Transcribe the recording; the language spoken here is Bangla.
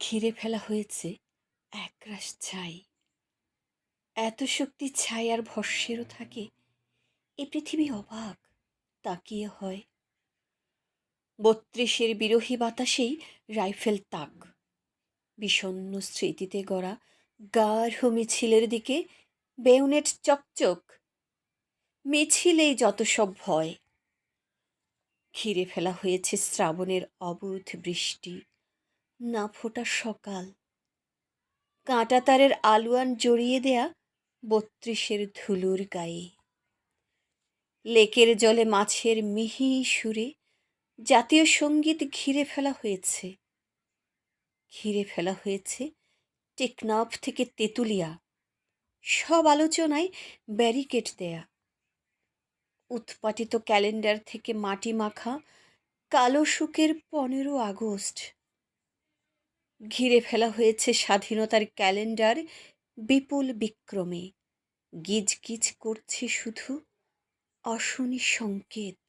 ঘিরে ফেলা হয়েছে একরাশ ছাই। এত শক্তি ছাই আর ভস্যেরও থাকে, এ পৃথিবী অবাক, তাকিয়ে হয়। বত্রিশের বিরোহী বাতাসেই রাইফেল তাক। বিষণ্ন স্মৃতিতে গড়া গাঢ় মিছিলের দিকে বেউনেট চকচক, মিছিলেই যত সব ভয়। ঘিরে ফেলা হয়েছে শ্রাবণের অবুধ বৃষ্টি। না ফোটা সকাল। কাঁটা তারের আলুয়ান জড়িয়ে দেয়া বত্রিশের ধুলুর গায়ে। লেকের জলে মাছের মিহি সুরে জাতীয় সংগীত ঘিরে ফেলা হয়েছে। ঘিরে ফেলা হয়েছে টেকনাফ থেকে তেঁতুলিয়া। সব আলোচনায় ব্যারিকেড দেয়া। উৎপাটিত ক্যালেন্ডার থেকে মাটি মাখা কালো শুকের পনেরো আগস্ট। ঘিরে ফেলা হয়েছে স্বাধীনতার ক্যালেন্ডার বিপুল বিক্রমে। গিজ গিজ করছে শুধু অশনি সংকেত।